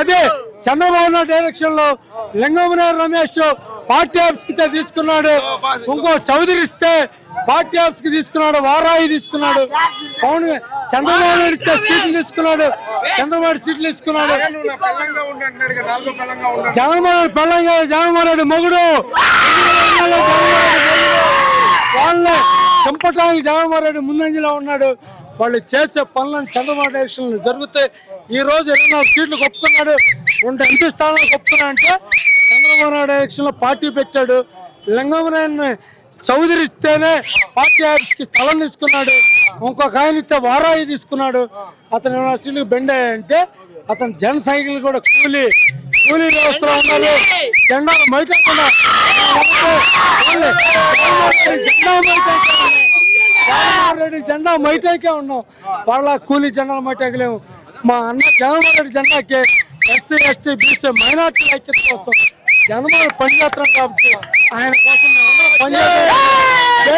అదే చంద్రబాబు నాయుడు డైరెక్షన్లో లింగమనేరు రమేష్ పార్టీ ఆఫీస్కి తీసుకున్నాడు. ఇంకో చౌదరి ఇస్తే పార్టీ ఆఫీస్కి తీసుకున్నాడు వారాయి తీసుకున్నాడు. పవన్ చంద్రబాబు నాయుడు ఇచ్చే సీట్లు తీసుకున్నాడు. చంద్రబాబు సీట్లు తీసుకున్నాడు. జగన్మోహన్ పెళ్ళంగా జగన్మోహన్ రెడ్డి మొగుడు. వాళ్ళే చంపటానికి జగన్మోహన్ రెడ్డి ముందంజలో ఉన్నాడు. వాళ్ళు చేసే పనులను చంద్రబాబు ఎలక్షన్లు జరుగుతాయి ఈ రోజు ఇరవై నాలుగు సీట్లు కొప్పుకున్నాడు రెండు ఎంపీ స్థానాలు కొప్పుకున్నా అంటే చంద్రబాబు నాయుడు ఎలక్షన్లో పార్టీ పెట్టాడు. లింగమరాయన్ని చౌదరి ఇస్తేనే పార్టీ ఆఫీస్కి స్థలం తీసుకున్నాడు. ఇంకొక ఆయన ఇస్తే వారాయి తీసుకున్నాడు. అతను ఇరవై సీట్లకు బెండ్ అంటే అతను జన సైకిల్ కూడా కూలి కూలీ వ్యవస్థలో ఉన్నారు. జెండాలు మైటకుండా జెండా మైటైతే జగన్మోహన్ రెడ్డి జెండా మైటైకే ఉన్నాం వాళ్ళ కూలీ జెండాలు మైటైకలేము మా అన్న జగన్మోహన్ రెడ్డి జెండాకి ఎస్సీ ఎస్టీ బీసీ మైనార్టీ ఐక్యత కోసం జగన్మోహన్ పనిచేస్తున్నాం కాబట్టి ఆయన కోసం పనిచేస్తాం